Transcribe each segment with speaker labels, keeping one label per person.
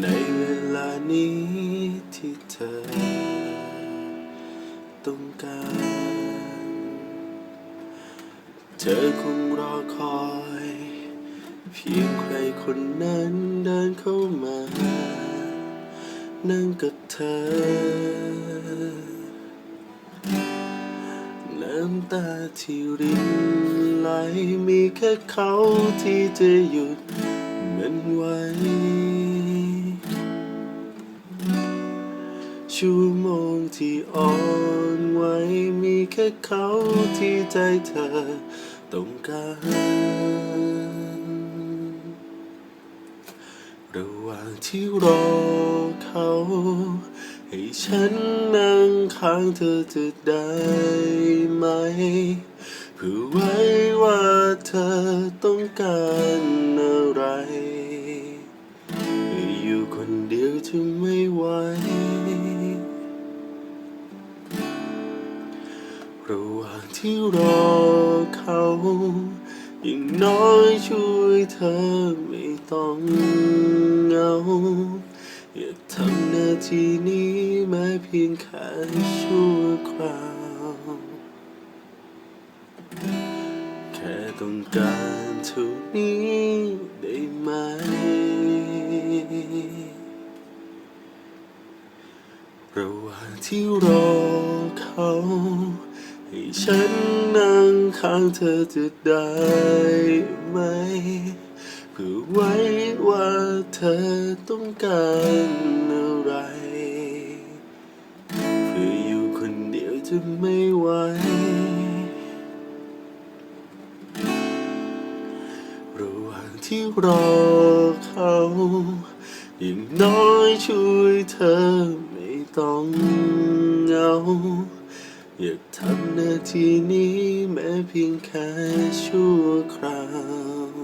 Speaker 1: ในี้ที่เธอต้องการ เธอคงรอคอย เพียงใครคนนั้นเดินเข้ามา นั่งกับเธอ น้ำตาที่รินไหลมีแค่เขาที่จะหยุดมันไว้ ชั่วโมงที่อ่อนไหวมีแค่เขาที่ใจเธอต้องการระหว่างที่รอเขา ให้ฉันนั่งข้างเธอจะได้ไหมเพื่อไว้ว่าเธอต้องการอะไร ระหว่างที่รอเขาอย่างน้อยช่วยเธอไม่ต้องเหงา อย่าทำหน้าที่นี้แม้เพียงแค่ชั่วคราว แค่ต้องการเท่านี้ได้ไหม ระหว่างที่รอเขา ให้ฉันนั่งข้างเธอจะได้ไหม เพื่อไว้ว่าเธอต้องการอะไร เพื่ออยู่คนเดียวจะไม่ไหว ระหว่างที่รอเขาอย่างน้อยช่วยเธอไม่ต้องเหงา อยากทำหน้าที่นี้แม้เพียงแค่ชั่วคราว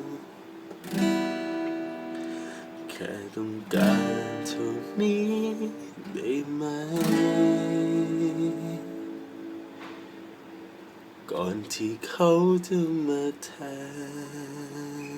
Speaker 1: แค่ต้องการเท่านี้ได้ไหม ก่อนที่เขาจะมาแทน